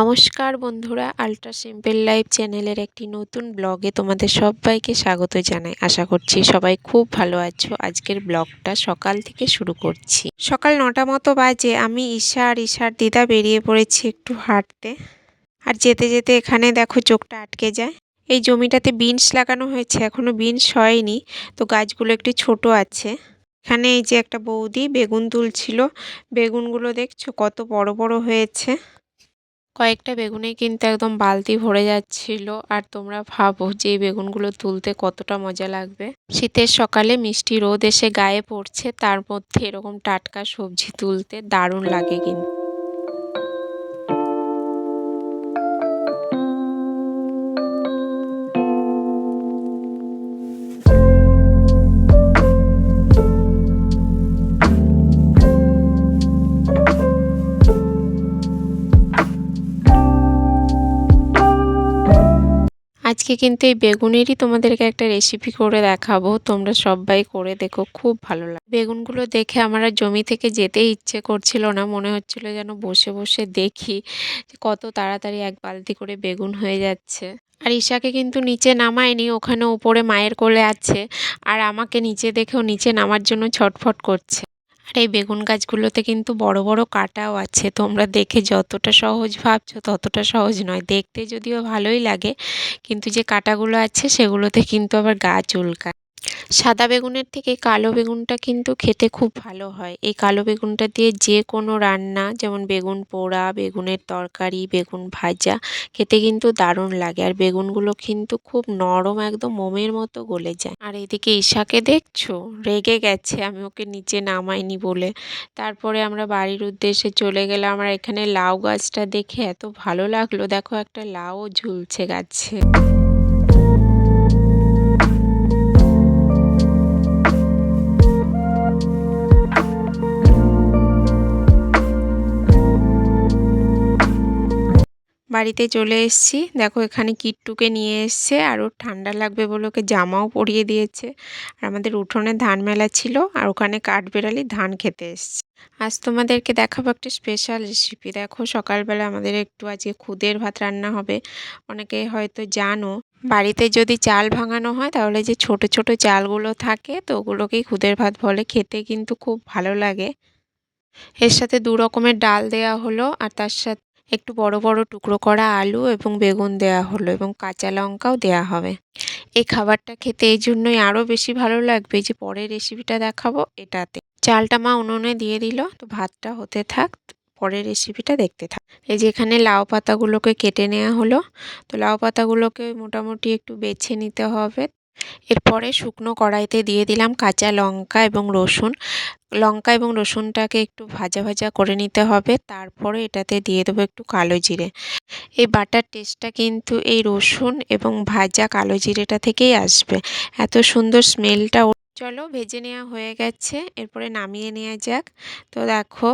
নমস্কার বন্ধুরা ultra simple life চ্যানেলের একটি নতুন ব্লগে তোমাদের সবাইকে স্বাগত জানাই। আশা করছি সবাই খুব ভালো আছো। আজকের ব্লগটা সকাল থেকে শুরু করছি। সকাল নটা মতো বাজে, আমি ঈশা আর ঈশার দিদা বেরিয়ে পড়েছি একটু হাঁটতে। আর যেতে যেতে এখানে দেখো চোখটা আটকে যায়। এই জমিটাতে বিনস লাগানো হয়েছে, এখনও বিনস হয়নি। তো গাছগুলো একটু ছোট আছে। এখানে এই যে একটা বৌদি বেগুন তুলছিল। বেগুনগুলো দেখছ কত বড় বড় হয়েছে। কয়েকটা বেগুনে কিন্তু একদম বালতি ভরে যাচ্ছিল। আর তোমরা ভাবো যে বেগুনগুলো তুলতে কতটা মজা লাগবে। শীতের সকালে মিষ্টি রোদ এসে গায়ে পড়ছে, তার মধ্যে এরকম টাটকা সবজি তুলতে দারুণ লাগে কিন্তু। আজকে কিন্তু এই বেগুনেরই তোমাদেরকে একটা রেসিপি করে দেখাবো। তোমরা সবাই করে দেখো, খুব ভালো লাগে। বেগুনগুলো দেখে আমার জমি থেকে যেতে ইচ্ছে করছিল না। মনে হচ্ছিল যেন বসে বসে দেখি কত তাড়াতাড়ি এক বালতি করে বেগুন হয়ে যাচ্ছে। আর ঈশাকে কিন্তু নিচে নামায়নি, ওখানে উপরে মায়ের কোলে আছে। আর আমাকে নিচে দেখেও নিচে নামার জন্য ছটফট করছে। আর এই বেগুন গাছগুলোতে কিন্তু বড় বড় কাটাও আছে। তোমরা দেখে যতটা সহজ ভাবছ ততটা সহজ নয়। দেখতে যদিও ভালোই লাগে, কিন্তু যে কাটাগুলো আছে সেগুলোতে কিন্তু আবার গাছ চুলকায়। সাদা বেগুনের থেকে কালো বেগুনটা কিন্তু খেতে খুব ভালো হয়। এই কালো বেগুনটা দিয়ে যে কোনো রান্না, যেমন বেগুন পোড়া, বেগুনের তরকারি, বেগুন ভাজা, খেতে কিন্তু দারুণ লাগে। আর বেগুনগুলো কিন্তু খুব নরম, একদম মোমের মতো গলে যায়। আর এদিকে ঈশাকে দেখছ? রেগে গেছে, আমি ওকে নিচে নামাইনি বলে। তারপরে আমরা বাড়ির উদ্দেশ্যে চলে গেলাম। আমার এখানে লাউ গাছটা দেখে এত ভালো লাগল। দেখো একটা লাউও ঝুলছে গাছে। বাড়িতে চলে এসেছি। দেখো এখানে কিট্টুকে নিয়ে এসছে আর ওর ঠান্ডা লাগবে বলে ওকে জামাও পরিয়ে দিয়েছে। আর আমাদের উঠোনে ধান মেলা ছিল আর ওখানে কাঠবেড়ালি ধান খেতে এসছে। আজ তোমাদেরকে দেখাবো একটা স্পেশাল রেসিপি দেখো সকালবেলা আমাদের একটু আজকে খুদের ভাত রান্না হবে। অনেকে হয়তো জানো, বাড়িতে যদি চাল ভাঙানো হয় তাহলে যে ছোট ছোট চালগুলো থাকে তো ওগুলোকেই খুদের ভাত বলে। খেতে কিন্তু খুব ভালো লাগে। এর সাথে দু রকমের ডাল দেয়া হলো আর তার সাথে একটু বড় বড় টুকরো করা আলু এবং বেগুন দেয়া হলো এবং কাঁচা লঙ্কাও দেয়া হবে। এই খাবারটা খেতে এই জন্যই আরও বেশি ভালো লাগবে যে পরের রেসিপিটা দেখাবো এটাতে। চালটা মা উনুনে দিয়ে দিল, তো ভাতটা হতে থাক, পরের রেসিপিটা দেখতে থাক। এই যে এখানে লাউ পাতাগুলোকে কেটে নেওয়া হলো, তো লাউ পাতাগুলোকে মোটামুটি একটু বেছে নিতে হবে। এরপরে শুকনো কড়াইতে দিয়ে দিলাম কাঁচা লঙ্কা এবং রসুন। লঙ্কা এবং রসুনটাকে একটু ভাজা ভাজা করে নিতে হবে, তারপরে এটাতে দিয়ে দেবো একটু কালো জিরে। এই বাটার টেস্টটা কিন্তু এই রসুন এবং ভাজা কালো জিরেটা থেকেই আসবে। এত সুন্দর স্মেলটা চলো ভেজে নেওয়া হয়ে গেছে, এরপরে নামিয়ে নেওয়া যাক। তো দেখো,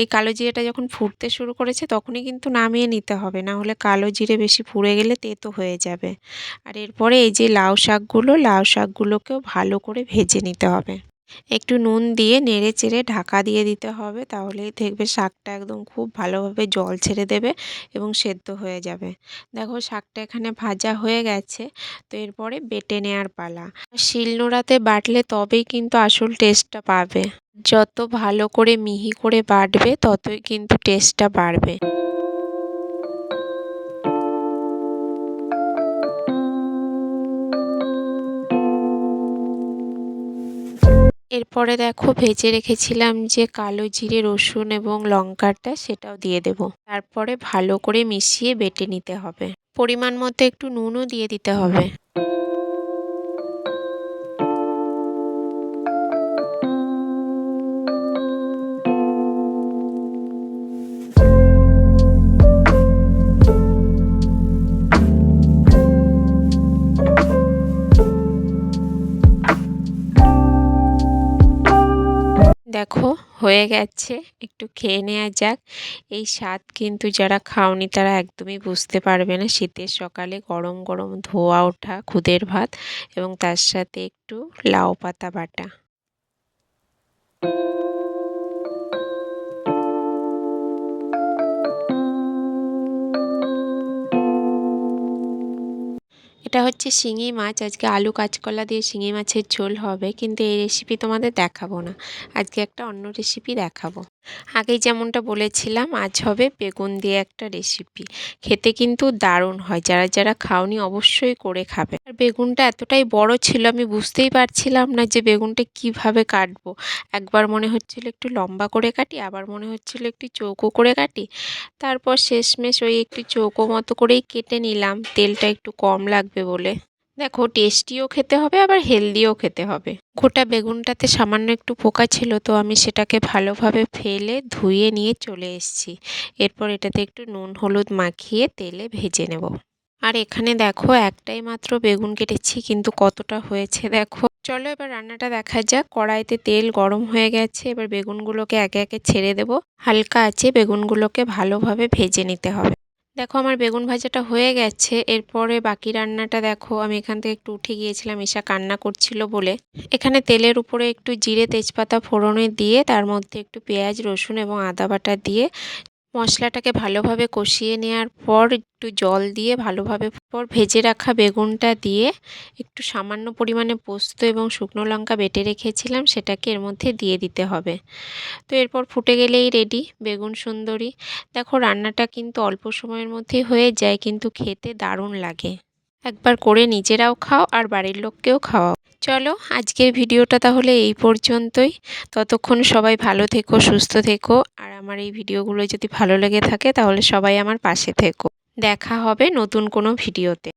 এই কালো জিরেটা যখন ফুটতে শুরু করেছে তখনই কিন্তু নামিয়ে নিতে হবে, না হলে কালো জিরে বেশি ফুড়ে গেলে তেতো হয়ে যাবে। আর এরপরে এই যে লাউ শাকগুলো, লাউ শাকগুলোকেও ভালো করে ভেজে নিতে হবে। একটু নুন দিয়ে নেড়ে চেড়ে ঢাকা দিয়ে দিতে হবে। তাহলেই দেখবে শাকটা একদম খুব ভালোভাবে জল ছেড়ে দেবে এবং সেদ্ধ হয়ে যাবে। দেখো শাকটা এখানে ভাজা হয়ে গেছে, তো এরপরে বেটে নেওয়ার পালা। শিলনোড়াতে বাটলে তবেই কিন্তু আসল টেস্টটা পাবে। যত ভালো করে মিহি করে বাটবে, ততই কিন্তু টেস্টটা বাড়বে। এরপরে দেখো ভেজে রেখেছিলাম যে কালো জিরে, রসুন এবং লঙ্কাটা সেটাও দিয়ে দেব। তারপরে ভালো করে মিশিয়ে বেটে নিতে হবে। পরিমাণ মতো একটু নুনও দিয়ে দিতে হবে। হয়ে গেছে। একটু খেয়ে নেওয়া যাক। এই স্বাদ কিন্তু যারা খাওনি তারা একদমই বুঝতে পারবে না। শীতের সকালে গরম গরম ধোয়া ওঠা, খুদের ভাত এবং তার সাথে একটু লাউ পাতা বাটা। এটা হচ্ছে শিঙি মাছ। আজকে আলু কাঁচকলা দিয়ে শিঙি মাছের ঝোল হবে, কিন্তু এই রেসিপি তোমাদের দেখাবো না। আজকে একটা অন্য রেসিপি দেখাবো। আগেই যেমনটা বলেছিলাম, আজ হবে বেগুন দিয়ে একটা রেসিপি খেতে কিন্তু দারুণ হয়, যারা যারা খাওনি অবশ্যই করে খাবে। আর বেগুনটা এতটাই বড় ছিল, আমি বুঝতেই পারছিলাম না যে বেগুনটা কীভাবে কাটবো। একবার মনে হচ্ছিল একটু লম্বা করে কাটি, আবার মনে হচ্ছিল একটু চৌকো করে কাটি। তারপর শেষমেশ ওই একটু চৌকো মতো করেই কেটে নিলাম। তেলটা একটু কম লাগবে বলে। দেখো, টেস্টিও খেতে হবে, আবার হেলদিও খেতে হবে। গোটা বেগুনটাতে সামান্য একটু পোকা ছিল, তো আমি সেটাকে ভালোভাবে ফেলে ধুয়ে নিয়ে চলে এসেছি। এরপর এটাতে একটু নুন, হলুদ মাখিয়ে তেলে ভেজে নেব। আর এখানে দেখো, একটাই মাত্র বেগুন কেটেছি, কিন্তু কতটা হয়েছে দেখো। চলো এবার রান্নাটা দেখা যাক। কড়াইতে তেল গরম হয়ে গেছে, এবার বেগুনগুলোকে একে একে ছেড়ে দেব। হালকা আছে বেগুনগুলোকে ভালোভাবে ভেজে নিতে হবে। দেখো আমার বেগুন ভাজাটা হয়ে গেছে, এরপরে বাকি রান্নাটা দেখো। আমি এখান থেকে একটু উঠে গিয়েছিলাম, ঈশা কান্না করছিল বলে। এখানে তেলের উপরে একটু জিরে তেজপাতা ফোড়নে দিয়ে, তার মধ্যে একটু পেঁয়াজ, রসুন এবং আদা বাটা দিয়ে মশলাটাকে ভালোভাবে কষিয়ে নেওয়ার পর একটু জল দিয়ে ভালোভাবে পর ভেজে রাখা বেগুনটা দিয়ে একটু সামান্য পরিমাণে পোস্ত এবং শুকনো লঙ্কা বেটে রেখেছিলাম, সেটাকে এর মধ্যে দিয়ে দিতে হবে। তো এরপর ফুটে গেলেই রেডি বেগুন সুন্দরী। দেখো রান্নাটা কিন্তু অল্প সময়ের মধ্যেই হয়ে যায়, কিন্তু খেতে দারুণ লাগে। একবার করে নিজেরাও খাও আর বাড়ির লোককেও খাওয়াও। চলো, আজকের ভিডিওটা তাহলে এই পর্যন্তই। ততক্ষণ সবাই ভালো থেকো, সুস্থ থেকো। আর আমার এই ভিডিওগুলো যদি ভালো লেগে থাকে, তাহলে সবাই আমার পাশে থেকো। দেখা হবে নতুন কোনো ভিডিওতে।